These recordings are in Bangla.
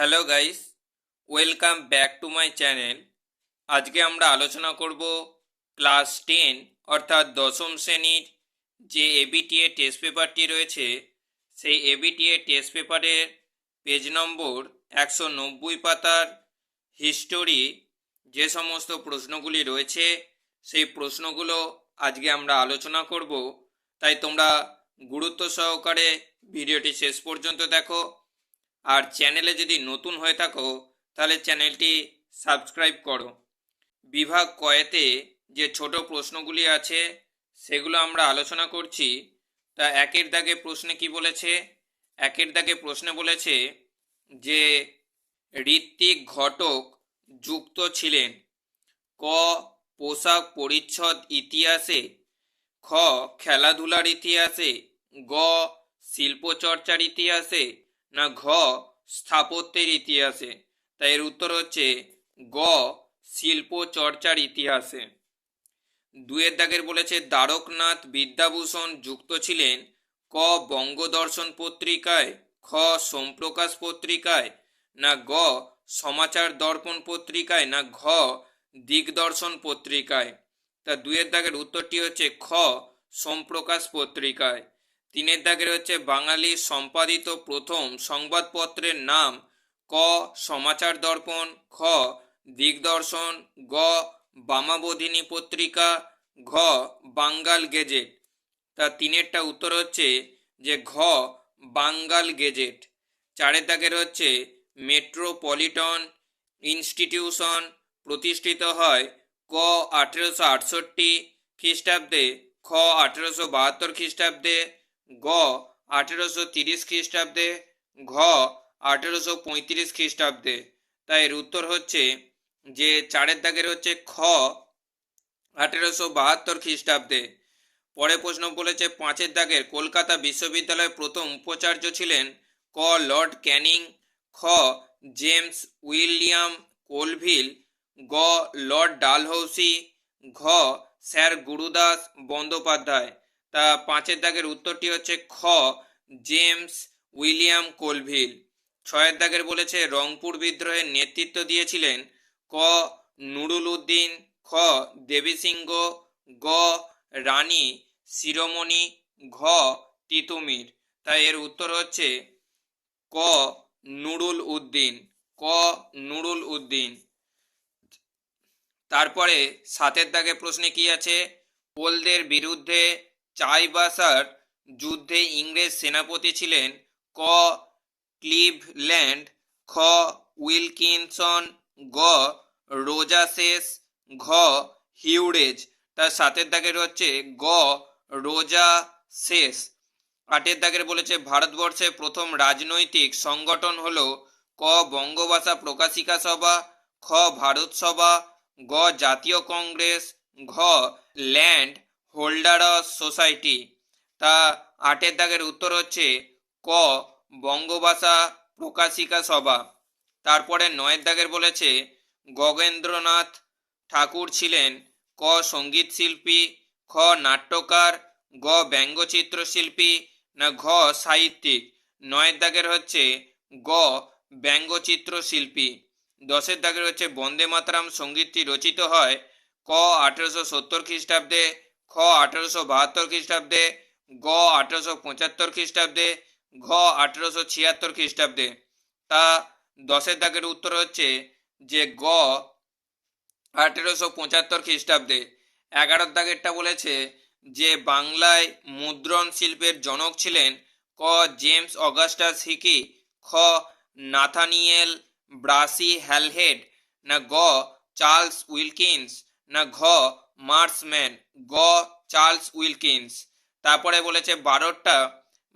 Hello guys, welcome back to my channel. আজকে আমরা আলোচনা করব ক্লাস টেন, অর্থাৎ দশম শ্রেণির যে এবিটিএ টেস্ট পেপারটি রয়েছে, সেই এবিটিএ টেস্ট পেপারের পেজ নম্বর একশো নব্বই পাতার হিস্টোরি যে সমস্ত প্রশ্নগুলি রয়েছে, সেই প্রশ্নগুলো আজকে আমরা আলোচনা করব। তাই তোমরা গুরুত্ব সহকারে ভিডিওটি শেষ পর্যন্ত দেখো। আর চ্যানেলে যদি নতুন হয়ে থাকো, তাহলে চ্যানেলটি সাবস্ক্রাইব করো। বিভাগ কয়েতে যে ছোট প্রশ্নগুলি আছে, সেগুলো আমরা আলোচনা করছি। তা একের দাগে প্রশ্নে কি বলেছে? একের দাগে প্রশ্নে বলেছে যে, ঋত্বিক ঘটক যুক্ত ছিলেন। ক, পোশাক পরিচ্ছদ ইতিহাসে। খ, খেলাধুলার ইতিহাসে। গ, শিল্পচর্চার ইতিহাসে। না ঘ স্থাপত্যের ইতিহাসে। তাই এর উত্তর হচ্ছে গ শিল্প চর্চার ইতিহাসে। দুয়ের দাগের বলেছে দ্বারকনাথ বিদ্যাভূষণ যুক্ত ছিলেন ক বঙ্গদর্শন পত্রিকায়, খ সোমপ্রকাশ পত্রিকায়, না গ সমাচার দর্পণ পত্রিকায়, না ঘ দিগদর্শন পত্রিকায়। তা দুয়ের দাগের উত্তরটি হচ্ছে খ সোমপ্রকাশ পত্রিকায়। তিনের দাগের রয়েছে বাঙালি সম্পাদিত প্রথম সংবাদপত্রের নাম ক, সমাচার দর্পণ, খ, দিগদর্শন, গ, বামাবোধিনী পত্রিকা, ঘ, বাঙ্গাল গেজেট। তা তিনেরটা উত্তর হচ্ছে যে ঘ, বাঙ্গাল গেজেট। চারের দাগের হচ্ছে মেট্রোপলিটন ইনস্টিটিউশন প্রতিষ্ঠিত হয় ক, আঠেরোশো আটষট্টি খ্রিস্টাব্দে, খ, আঠেরোশো বাহাত্তর খ্রিস্টাব্দে গ আঠেরোশো তিরিশ খ্রিস্টাব্দে, ঘ আঠেরোশো পঁয়ত্রিশ খ্রিস্টাব্দে। তাই এর উত্তর হচ্ছে যে চারের দাগের হচ্ছে খ আঠেরোশো বাহাত্তর খ্রিস্টাব্দে। পরে প্রশ্ন বলেছে পাঁচের দাগের কলকাতা বিশ্ববিদ্যালয়ের প্রথম উপাচার্য ছিলেন ক লর্ড ক্যানিং, খ জেমস উইলিয়াম কোলভিল, গ লর্ড ডালহৌসি, ঘ স্যার গুরুদাস বন্দ্যোপাধ্যায়। তা পাঁচের দাগের উত্তরটি হচ্ছে খ, জেমস উইলিয়াম কোলভিল। ছয়ের দাগের বলেছে, রংপুর বিদ্রোহের নেতৃত্ব দিয়েছিলেন ক, নুরুল উদ্দিন, খ দেবী সিংহ গ, রানী শিরোমণি, ঘ, তিতুমির। তাই এর উত্তর হচ্ছে ক, নুরুল উদ্দিন, ক, নুরুল উদ্দিন। তারপরে সাতের দাগে প্রশ্নে কি আছে? পোলদের বিরুদ্ধে চাইবাসার যুদ্ধে ইংরেজ সেনাপতি ছিলেন ক. ক্লিভল্যান্ড, খ. উইলকিনসন, গ. রোজাসেস, ঘ. হিউরেজ তার সাতের দাগের হচ্ছে গ. রোজা শেষ আটের দাগের বলেছে ভারতবর্ষের প্রথম রাজনৈতিক সংগঠন হল ক. বঙ্গভাষা প্রকাশিকা সভা, খ. ভারত সভা, গ. জাতীয় কংগ্রেস, ঘ. Land holders society. তা আটের দাগের উত্তর হচ্ছে ক, বঙ্গভাষা প্রকাশিকা সভা। তারপরে নয়ের দাগের বলেছে, গগেন্দ্রনাথ ঠাকুর ছিলেন ক সংগীত শিল্পী, খ নাট্যকার, গ ব্যঙ্গচিত্র শিল্পী, না ঘ সাহিত্যিক। নয়ের দাগের হচ্ছে গ ব্যঙ্গচিত্র শিল্পী। দশের দাগের হচ্ছে বন্দে মাতরম সঙ্গীতটি রচিত হয় ক আঠেরোশো সত্তর খ্রিস্টাব্দে খ আঠেরোশো বাহাত্তর খ্রিস্টাব্দে, গ আঠেরোশো পঁচাত্তর খ্রিস্টাব্দে, ঘ আঠেরোশো ছিয়াত্তর খ্রিস্টাব্দে। তা দশের দাগের উত্তর হচ্ছে যে গ আঠেরোশো পঁচাত্তর খ্রিস্টাব্দে। এগারোর দাগেরটা বলেছে যে বাংলায় মুদ্রণ শিল্পের জনক ছিলেন ক জেমস অগাস্টাস হিকি, খ নাথানিয়েল ব্রাসি হ্যালহেড, না গ চার্লস উইলকিন্স, না ঘ মার্সম্যান গ. Charles Wilkins. তারপরে বলেছে বারোটা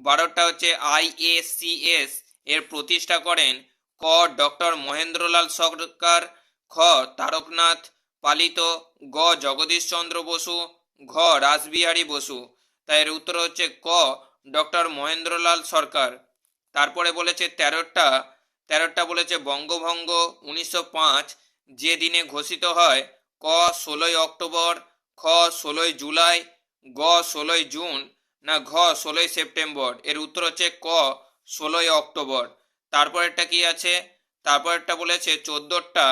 বারোটা হচ্ছে আইএসসিএস এর প্রতিষ্ঠা করেন ক. ডক্টর মহেন্দ্রলাল সরকার, খ. তারকনাথ পালিত, গ. জগদীশচন্দ্র বসু, ঘ. রাসবিহারী বসু। তাই এর উত্তর হচ্ছে ক. ডক্টর মহেন্দ্রলাল সরকার। তারপরে বলেছে তেরোটা তেরোটা বলেছে বঙ্গভঙ্গ উনিশশো পাঁচ, যে দিনে ঘোষিত হয় ক ষোলোই অক্টোবর, খ ষোলোই জুলাই, গ ষোলোই জুন না ঘ ষোলোই সেপ্টেম্বর। এর উত্তর হচ্ছে ক ষোলোই অক্টোবর। তারপরেরটা কি আছে? তারপরেরটা বলেছে চোদ্দোরটা।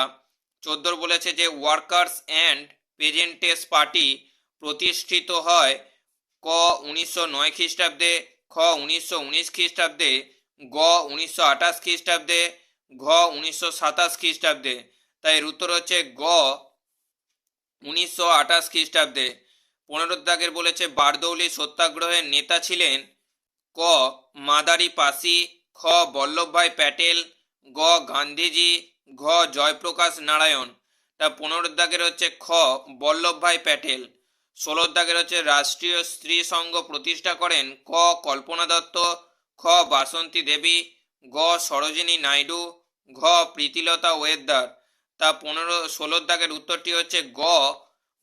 চোদ্দোর বলেছে যে ওয়ার্কার্স অ্যান্ড পেজেন্টেস পার্টি প্রতিষ্ঠিত হয় ক উনিশশো নয় খ্রিস্টাব্দে, খ উনিশশো উনিশ খ্রিস্টাব্দে, গ উনিশশো আঠাশ খ্রিস্টাব্দে, ঘ উনিশশো সাতাশ খ্রিস্টাব্দে। তাই এর উত্তর হচ্ছে গ উনিশশো আঠাশ খ্রিস্টাব্দে পনেরো দাগের বলেছে, বারদৌলি সত্যাগ্রহের নেতা ছিলেন ক. মাদারি পাসি খ. বল্লভভাই প্যাটেল, গ. গান্ধীজি, ঘ. জয়প্রকাশ নারায়ণ। তা পনেরো দাগের হচ্ছে খ. বল্লভভাই প্যাটেল। ষোলো দাগের হচ্ছে রাষ্ট্রীয় স্ত্রী সংঘ প্রতিষ্ঠা করেন ক. কল্পনা দত্ত, খ. বাসন্তী দেবী, গ. সরোজিনী নাইডু, ঘ. প্রীতিলতা ওয়েদ্দার। তা পনেরো ষোলোর দাগের উত্তরটি হচ্ছে গ।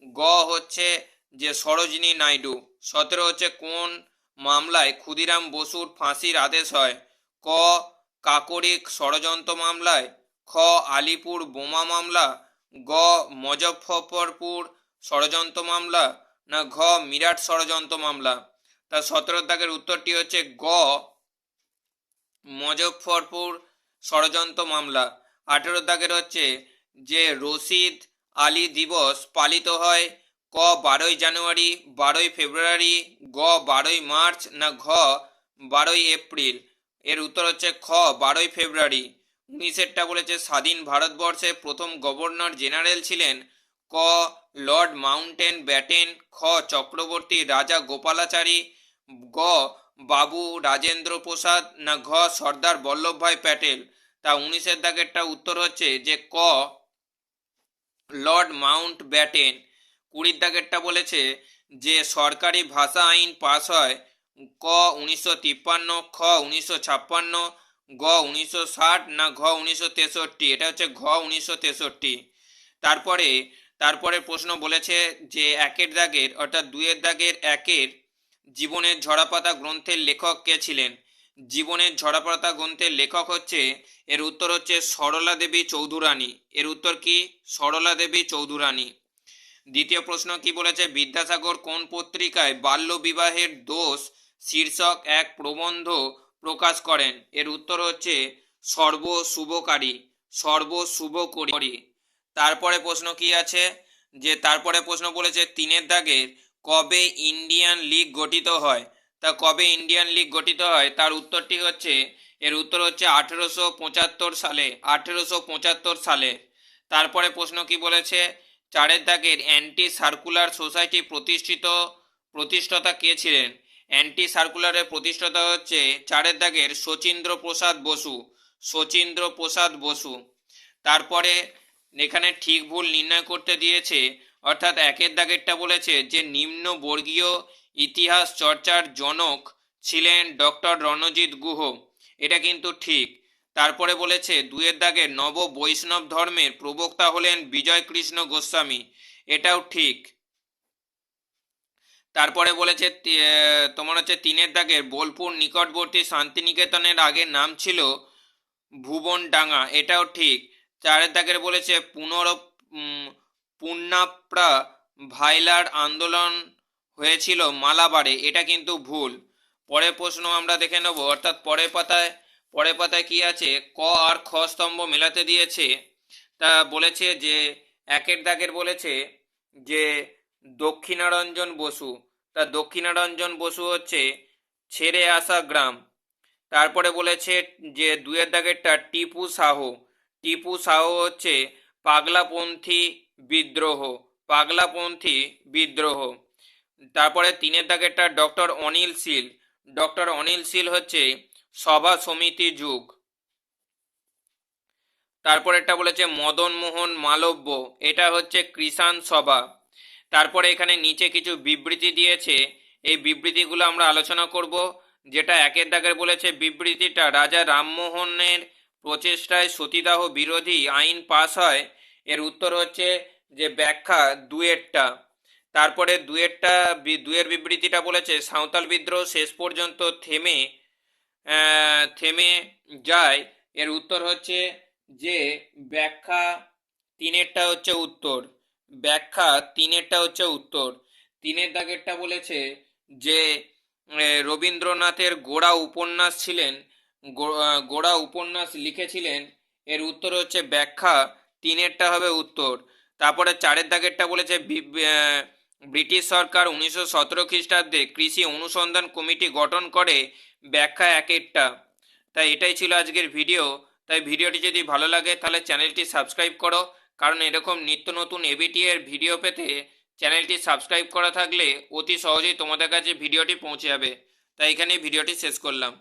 গ হচ্ছে যে সরোজিনী নাইডু। সতেরো হচ্ছে কোন মামলায় ক্ষুদিরাম বসুর ফাঁসির আদেশ হয়? ক কাকরিক ষড়যন্ত্র মামলায়। খ, আলিপুর বোমা মামলা। গ, মজফ্ফরপুর ষড়যন্ত্র মামলা। না, ঘ, মিরাট ষড়যন্ত্র মামলা। তা সতেরো দাগের উত্তরটি হচ্ছে গ, মজফ্ফরপুর ষড়যন্ত্র মামলা। আঠেরো দাগের হচ্ছে যে রশিদ আলী দিবস পালিত হয়, ক বারোই জানুয়ারি, বারোই ফেব্রুয়ারি, গ বারোই মার্চ না ঘ বারোই এপ্রিল। এর উত্তর হচ্ছে খ বারোই ফেব্রুয়ারি। উনিশেরটা বলেছে, স্বাধীন ভারতবর্ষের প্রথম গভর্নর জেনারেল ছিলেন ক লর্ড মাউন্টেন ব্যাটেন, খ চক্রবর্তী রাজা গোপালাচারী, গ বাবু রাজেন্দ্র প্রসাদ না ঘ সর্দার বল্লভভাই প্যাটেল। তা উনিশের দাগেরটা উত্তর হচ্ছে যে ক লর্ড মাউন্ট ব্যাটেন কুড়ির দাগেরটা বলেছে যে সরকারি ভাষা আইন পাস হয় ক উনিশশো তিপ্পান্ন, খ উনিশশো ছাপ্পান্ন, গ উনিশশো ষাট না ঘ উনিশশো তেষট্টি। এটা হচ্ছে ঘ উনিশশো তেষট্টি। তারপরে তারপরে প্রশ্ন বলেছে যে একের দাগের অর্থাৎ দুয়ের দাগের একের জীবনের ঝরাপাতা গ্রন্থের লেখক কে ছিলেন? জীবনের ঝরাপাতা গ্রন্থের লেখক হচ্ছে, এর উত্তর হচ্ছে সরলা দেবী চৌধুরানী। এর উত্তর কি? সরলা দেবী চৌধুরানী। দ্বিতীয় প্রশ্ন কি বলেছে? বিদ্যাসাগর কোন পত্রিকায় বাল্য বিবাহের দোষ শীর্ষক এক প্রবন্ধ প্রকাশ করেন? এর উত্তর হচ্ছে সর্ব শুভকারী সর্ব শুভকরী তারপরে প্রশ্ন কি আছে? যে তারপরে প্রশ্ন বলেছে, তিনের দাগের কবে ইন্ডিয়ান লীগ গঠিত হয়? তা কবে ইন্ডিয়ান লীগ গঠিত হয়? তার উত্তরটি হচ্ছে, এর উত্তর হচ্ছে আঠেরোশো পঁচাত্তর সালে, আঠেরোশো পঁচাত্তর সালে। তারপরে প্রশ্ন কি বলেছে? চারের দাগের অ্যান্টি সার্কুলার সোসাইটি প্রতিষ্ঠিত, প্রতিষ্ঠাতা কে ছিলেন? অ্যান্টি সার্কুলারের প্রতিষ্ঠাতা হচ্ছে চারের দাগের শচীন্দ্র প্রসাদ বসু, শচীন্দ্র প্রসাদ বসু। তারপরে এখানে ঠিক ভুল নির্ণয় করতে দিয়েছে, অর্থাৎ একের দাগেরটা বলেছে যে নিম্ন বর্গীয় ইতিহাস চর্চার জনক ছিলেন ডক্টর রণজিৎ গুহ। এটা কিন্তু ঠিক। তারপরে বলেছে, দুয়ের দাগে নব বৈষ্ণব ধর্মের প্রবক্তা হলেন বিজয় কৃষ্ণ গোস্বামী। এটাও ঠিক। তারপরে বলেছে তোমার হচ্ছে তিনের দাগের বোলপুর নিকটবর্তী শান্তিনিকেতনের আগের নাম ছিল ভুবন ভুবনডাঙ্গা। এটাও ঠিক। চারের দাগের বলেছে পুনর পুন্নাপ্রা ভাইলার আন্দোলন হয়েছিল মালাবারে, এটা কিন্তু ভুল। পরের প্রশ্ন আমরা দেখে নেব, অর্থাৎ পরের পাতায় পরের পাতায় কি আছে? ক আর খ স্তম্ভ মেলাতে দিয়েছে। তা বলেছে যে, একের দাগের বলেছে যে, দক্ষিণারঞ্জন বসু। তা দক্ষিণারঞ্জন বসু হচ্ছে ছেড়ে আসা গ্রাম। তারপরে বলেছে যে, দুয়ের দাগেরটা টিপু সাহ। টিপু সাহ হচ্ছে পাগলাপন্থী বিদ্রোহ। পাগলাপন্থী বিদ্রোহ। তারপরে তিনের দাগেরটা ডক্টর অনিল শীল। ডক্টর অনিল শীল হচ্ছে সভা সমিতি যুগ। তারপরেরটা বলেছে মদন মোহন মালব্য। এটা হচ্ছে কৃষাণ সভা। তারপরে এখানে নিচে কিছু বিবৃতি দিয়েছে। এই বিবৃতিগুলো আমরা আলোচনা করব। যেটা একের দাগের বলেছে, বিবৃতিটা, রাজা রামমোহনের প্রচেষ্টায় সতীদাহ বিরোধী আইন পাস হয়। এর উত্তর হচ্ছে যে ব্যাখ্যা দুয়েরটা। তারপরে দুয়েরটা দুয়ের বিবৃতিটা বলেছে, সাঁওতাল বিদ্রোহ শেষ পর্যন্ত থেমে থেমে যায়। এর উত্তর হচ্ছে যে, ব্যাখ্যা তিনেরটা হচ্ছে উত্তর। ব্যাখ্যা তিনেরটা হচ্ছে উত্তর। তিনের দাগেরটা বলেছে যে রবীন্দ্রনাথের গোড়া উপন্যাস ছিলেন গোড়া উপন্যাস লিখেছিলেন। এর উত্তর হচ্ছে ব্যাখ্যা তিনেরটা হবে উত্তর। তারপরে চারের দাগেরটা বলেছে ব্রিটিশ সরকার উনিশশো সতেরো খ্রিস্টাব্দে কৃষি অনুসন্ধান কমিটি গঠন করে ব্যাখ্যা এক একটা। তাই এটাই ছিল আজকের ভিডিও। তাই ভিডিওটি যদি ভালো লাগে, তাহলে চ্যানেলটি সাবস্ক্রাইব করো। কারণ এরকম নিত্য নতুন এবিটি এর ভিডিও পেতে চ্যানেলটি সাবস্ক্রাইব করা থাকলে অতি সহজেই তোমাদের কাছে ভিডিওটি পৌঁছে যাবে। তাই এখানে ভিডিওটি শেষ করলাম।